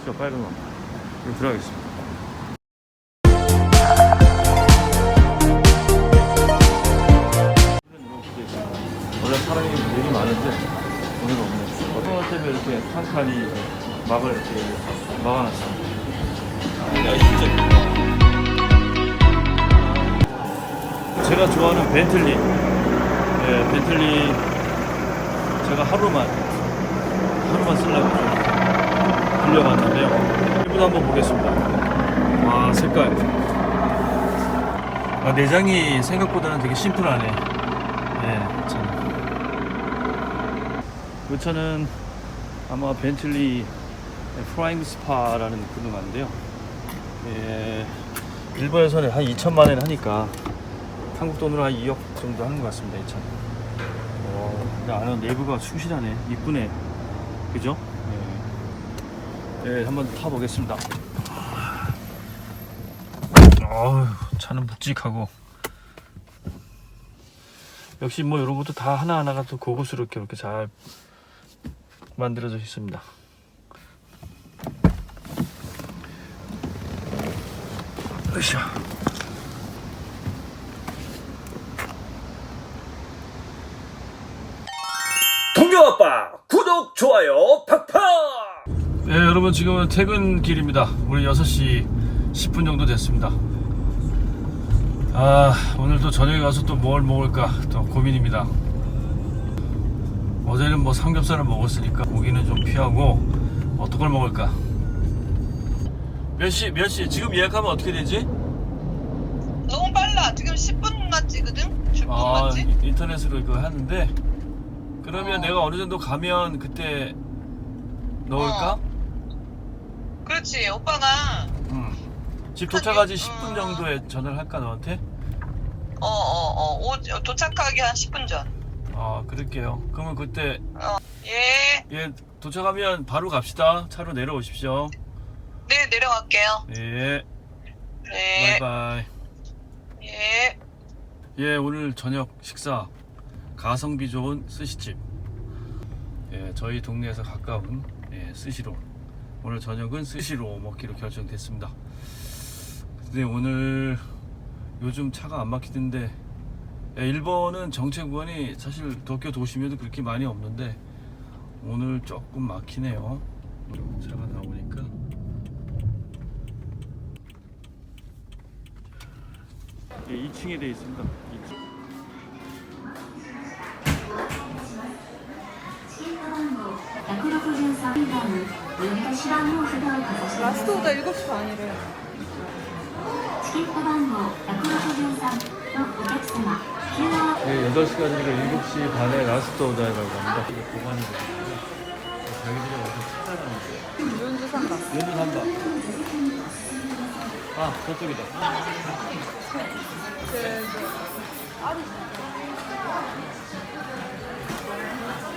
있죠 빨간 거. 여기 들어가겠습니다. 원래 사람이 되게 많은데 오늘은 없네. 것 때문에 이렇게 한 칸이 막을 이렇게 막아놨습니다 제가 좋아하는 벤틀리. 예, 벤틀리 제가 하루만 하루만 쓰려고 좀 빌려봤는데요. 일부도 한번 보겠습니다. 와 색깔. 아, 내장이 생각보다는 되게 심플하네. 예, 참. 이 차는 아마 벤틀리 프라임 스파라는 그루마인데요. 예, 일본에서는 한 2천만 원 하니까 한국 돈으로 한 2억 정도 하는 것 같습니다. 이 차는. 어, 근데 안에 내부가 숭실하네. 이쁘네. 그죠? 네. 네, 한번 타보겠습니다. 어휴, 차는 묵직하고. 역시 뭐 이런 것도 다 하나하나가 또 고급스럽게 이렇게 잘 만들어져 있습니다. 으쌰. 동경 아빠 구독 좋아요 팍팍 네, 여러분 지금은 퇴근길입니다. 우리 6시 10분 정도 됐습니다. 아, 오늘도 저녁에 가서 또 뭘 먹을까 또 고민입니다. 어제는 뭐 삼겹살을 먹었으니까 고기는 좀 피하고 어떤 걸 먹을까? 몇 시, 몇 시? 지금 예약하면 어떻게 되지? 너무 빨라. 지금 10분만 찍거든? 줄분 아, 맞지? 이- 인터넷으로 이거 하는데 그러면 어. 내가 어느 정도 가면 그때 넣을까? 어. 그렇지. 오빠가 응. 집한 도착하지 육- 10분 어. 정도에 전화를 할까 너한테? 어, 어, 어, 오, 도착하기 한 10분 전. 아 그럴게요. 그러면 그때 어, 예. 예 도착하면 바로 갑시다. 차로 내려오십시오. 네, 내려갈게요. 예. 네. 바이바이. 예. 예 오늘 저녁 식사 가성비 좋은 스시집. 예 저희 동네에서 가까운 예, 스시로 오늘 저녁은 스시로 먹기로 결정됐습니다. 근데 오늘 요즘 차가 안 막히던데 예, 일본은 정체 구간이 사실 도쿄 도심에도 그렇게 많이 없는데 오늘 조금 막히네요. 차가 나오니까. 예, 2층에 되어 있습니다. 2층. 라스트보다 7시 반이래. 네, 8시간이니까 7시 반에 라스트 오다이라고 합니다. 이게 보관이 돼. 자기들이 와서 식사하는 거예요. 연주 산다. 연주 산다. 아, 저쪽이다. 네, 네.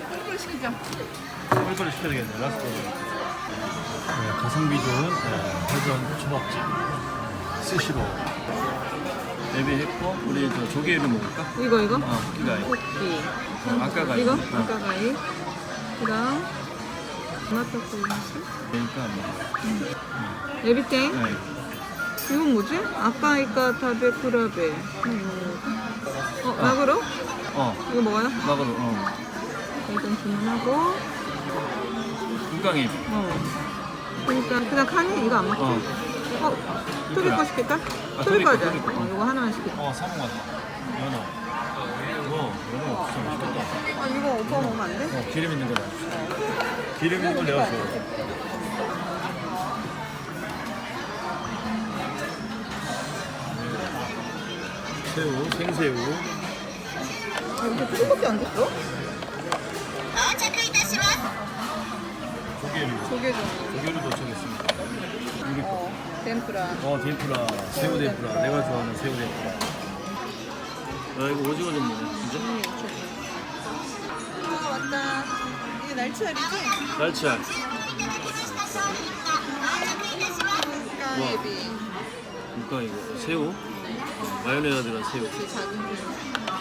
꿀꿀 시키자. 꿀꿀 시켜야겠네, 라스트 오다이. 네, 가성비 좋은 네, 회전 초밥집. 스시로. 예비했고, 우리 저 조개를 먹을까? 이거 이거? 어, 기가이. 토끼 어, 아까가 이거? 어. 아까 가이 그다음 토마토 소스 그러니까 뭐. 에비땡 네. 이건 뭐지? 아까이까 타베 쿠라베 어 나그로? 어, 이거 먹어요? 나가로, 어. 일단 주문하고 뚜껑이. 어. 그러니까 그냥 칸이 이거 안 맞지? 어. 어, 토비 거 시킬까? 아, 토비 거, 거야. 어, 이거 하나만 시킬. 어, 사먹 왔다. 연어. 어, 이거 연어 진짜 맛있겠다. 아, 이거 오빠 먹으면 안 돼? 어, 기름 있는 거 맛있어. 기름 있는 걸 내가 좋아. 새우, 생새우. 아, 이렇게 조금밖에 안 됐어? 조개류. 조개전. 조개류 도착했습니다. 여기 거. 어, 덴프라. 어, 덴프라. 새우 덴프라. 내가 좋아하는 새우 덴프라. 아, 이거 오징어 전문이네. 진짜? 음, 아, 왔다. 이게 날치알이지? 날치알. 까예비. 그러니까 이거 새우. 어, 마요네즈 들어간 새우. 그 작은 줄.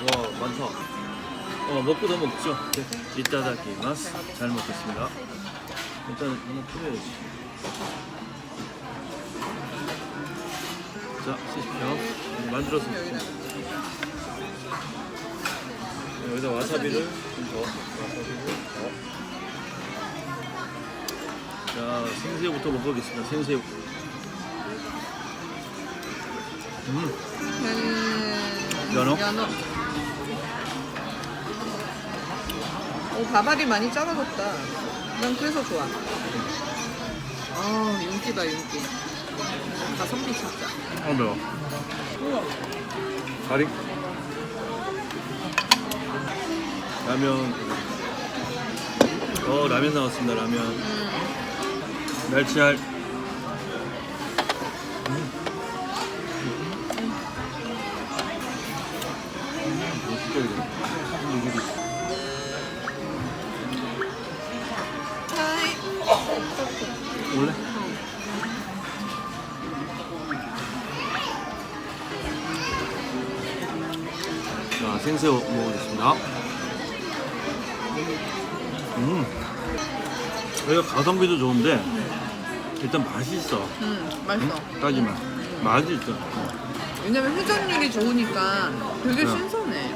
와, 많다. 어, 먹고 더 먹죠. 네. 이따다키마스. 잘 먹겠습니다. 일단 하나 풀어야지. 자, 쓰십시오. 네, 만들어서. 여기다. 여기다 와사비를 좀 더. 와사비를 더. 자, 생새우부터 먹어보겠습니다. 생새우. 음, 음, 연어? 연어. 오, 밥알이 많이 작아졌다. 난 그래서 좋아. 아, 윤기다, 윤기. 가성비 진짜. 아, 매워. 가리. 라면. 어, 라면 나왔습니다, 라면. 음, 날치알. 자, 생새우 먹어보겠습니다. 음. 여기가 가성비도 좋은데, 일단 맛이 있어. 음, 맛있어. 따지만. 맛이 있어. 왜냐면 회전율이 좋으니까 되게 네. 신선해.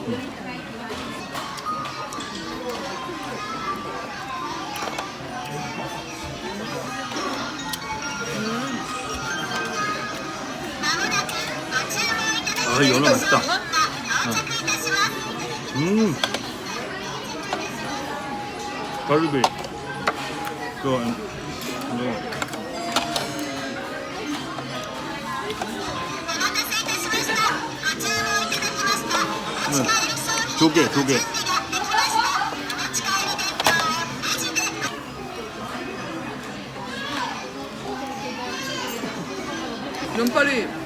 아, 연어 맛있다. 음. 갈비. 그거, 이거. 네. 조개, 조개. 면발이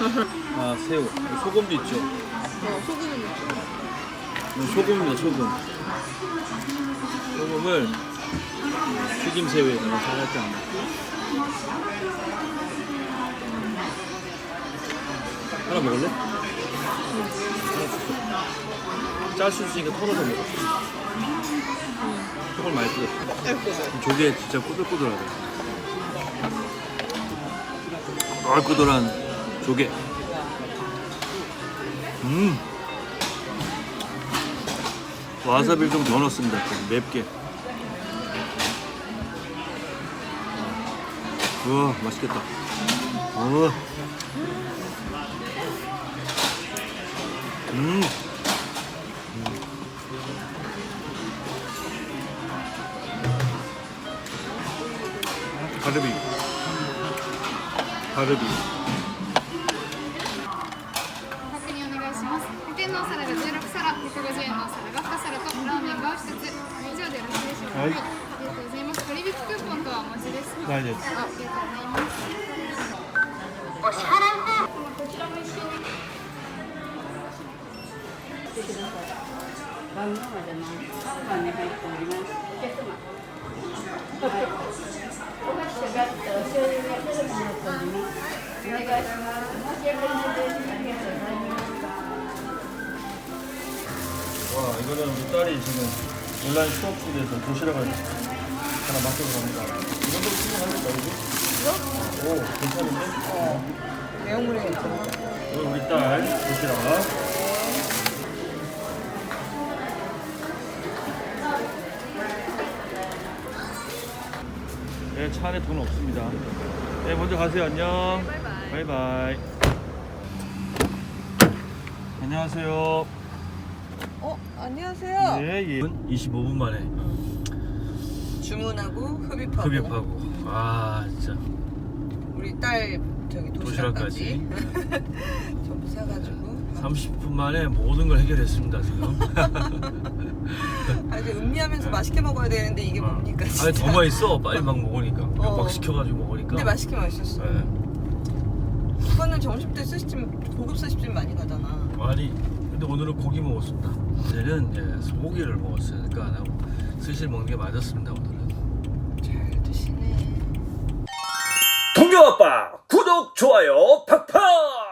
아, 새우. 소금도 있죠? 어, 소금은 이건 소금입니다, 소금. 소금을 튀김 새우에다가 살짝. 하나 먹을래? 짤수 있으니까 털어서 먹어. 속을 많이. 짧고. 조개 진짜 꼬들꼬들하다. 얼꼬들한 조개. 음. 와사비를 좀 더 넣었습니다. 좀 맵게. 우와, 맛있겠다. 우와. 음. 가르비. 가르비. はい。ありがとうございます。クーポンとはですか？ないです。あ、りがとうございます。お支払いは。こちらも一緒に。番号ま。番に入っております。お客様。はい。おがら、になっております。お願いします。申し訳ない。ありがとうございます。わあ、いろいろます。 온라인 수업 중에서 도시락을 하나 맛보러 갑니다. 이 정도로 충분합니까, 이거? 오, 괜찮은데? 어. 내용물이 괜찮아. 우리 딸 도시락. 네, 차 안에 돈 없습니다. 네, 먼저 가세요. 안녕. 바이바이. 안녕하세요. 어, 안녕하세요. 네, 예. 25분 만에 주문하고 흡입하고. 흡입하고. 아, 진짜. 우리 딸 저기 도시락까지 전부 사가지고. 30분 만에 모든 걸 해결했습니다, 지금. 아, 이제 음미하면서 맛있게 먹어야 되는데 이게 뭡니까 진짜. 아니, 더 맛있어. 빨리 막 먹으니까. 어. 막 시켜가지고 먹으니까. 근데 맛있게 맛있었어. 네. 오빠는 점심 때 스시집 고급 스시집 많이 가잖아. 아니 근데 오늘은 고기 먹었습니다. 어제는 예, 소고기를 먹었으니까 스시를 먹는 게 맞았습니다 오늘은. 잘 드시네. 동경 아빠 구독 좋아요 팍팍